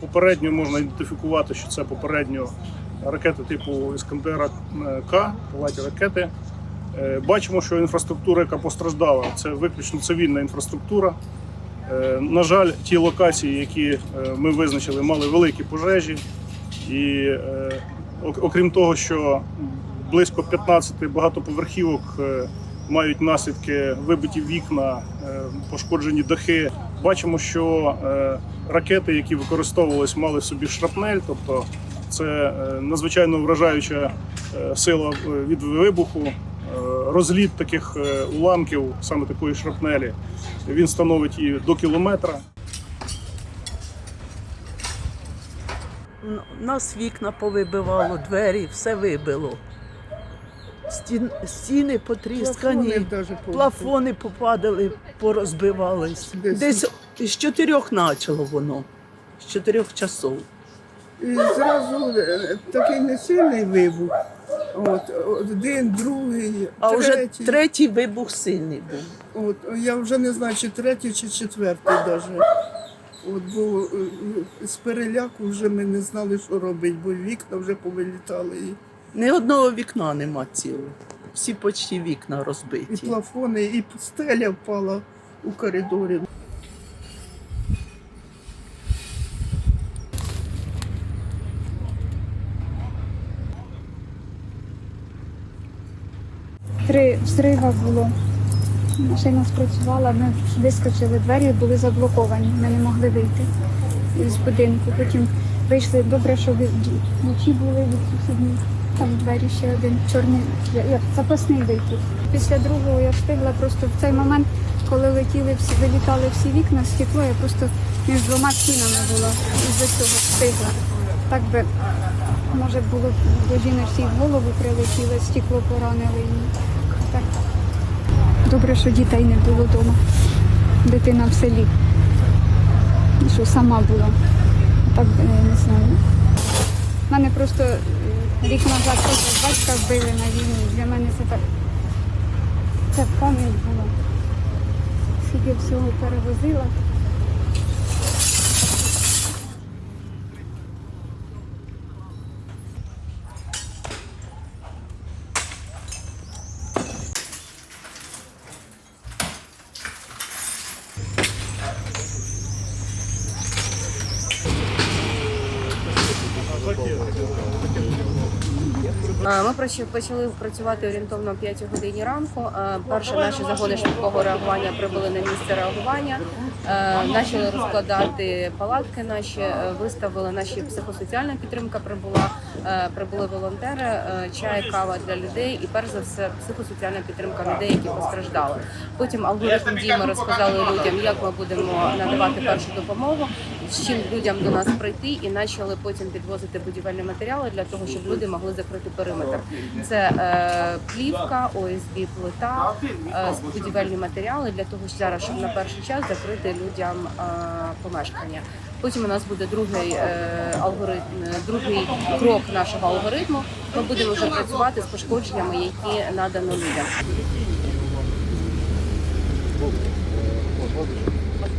Попередньо можна ідентифікувати, що це попередньо ракети типу Іскандера е, К, крилаті ракети. Е, Бачимо, що інфраструктура, яка постраждала, це виключно цивільна інфраструктура. Е, На жаль, ті локації, які ми визначили, мали великі пожежі. І окрім того, що близько 15 багатоповерхівок мають наслідки вибиті вікна, пошкоджені дахи. Бачимо, що е, ракети, які використовувались, мали в собі шрапнель, тобто це е, надзвичайно вражаюча е, сила від вибуху. Розліт таких уламків, саме такої шрапнелі, він становить і до кілометра. Нас вікна повибивало, двері, все вибило. Стін, стіни потріскані, Плафони даже плафони попадали, порозбивались. Десь- Десь з чотирьох почало воно, з чотирьох часов. І зразу е, такий несильний вибух. От, один, другий, А вже третій. третій вибух сильний був. От, я вже не знаю, чи третій, чи четвертий даже. От, бо е, з переляку вже ми не знали, що робити, бо вікна вже повилітали. І, Ні одного вікна нема цілого. Всі почти вікна розбиті. і плафони, і стеля впала у коридорі. Три взрива було. Машина спрацювала, ми вискочили, двері були заблоковані, ми не могли вийти з будинку. Потім вийшли добре, що ви- вночі були від сусідніх. Там двері ще один чорний як запасний вихід. Після другого я встигла просто в цей момент, коли летіли всі, вилітали всі вікна, стекло, я просто між двома стінами була із-за цього встигла. Так би може було до жіночці в голову прилетіло, стекло поранили її. Так. Добре, що дітей не було вдома. Дитина в селі. Що сама була. Так би, не знаю. У мене просто е, рік назад теж батька вбили на війні. Для мене це так. Це пам'ять була. Скільки всього перевозила. Е, Ми почали працювати орієнтовно о 5 годині ранку. Е, Перші наші загони швидкого реагування прибули на місце реагування, почали розкладати палатки. Наші е, виставили наші психосоціальна підтримка. Прибула е, прибули волонтери, е, чай, кава для людей і перш за все психосоціальна підтримка людей, які постраждали. Потім алгоритм дій ми розказали людям, як ми будемо надавати першу допомогу, з чим людям до нас прийти і почали потім підвозити будівельні матеріали для того, щоб люди могли закрити периметр. Це е, плівка, ОСБ плита, е, будівельні матеріали для того, щоб зараз щоб на перший час закрити людям е, помешкання. Потім у нас буде другий е, алгоритм, е, другий крок нашого алгоритму. Ми будемо вже працювати з пошкодженнями, які надано людям.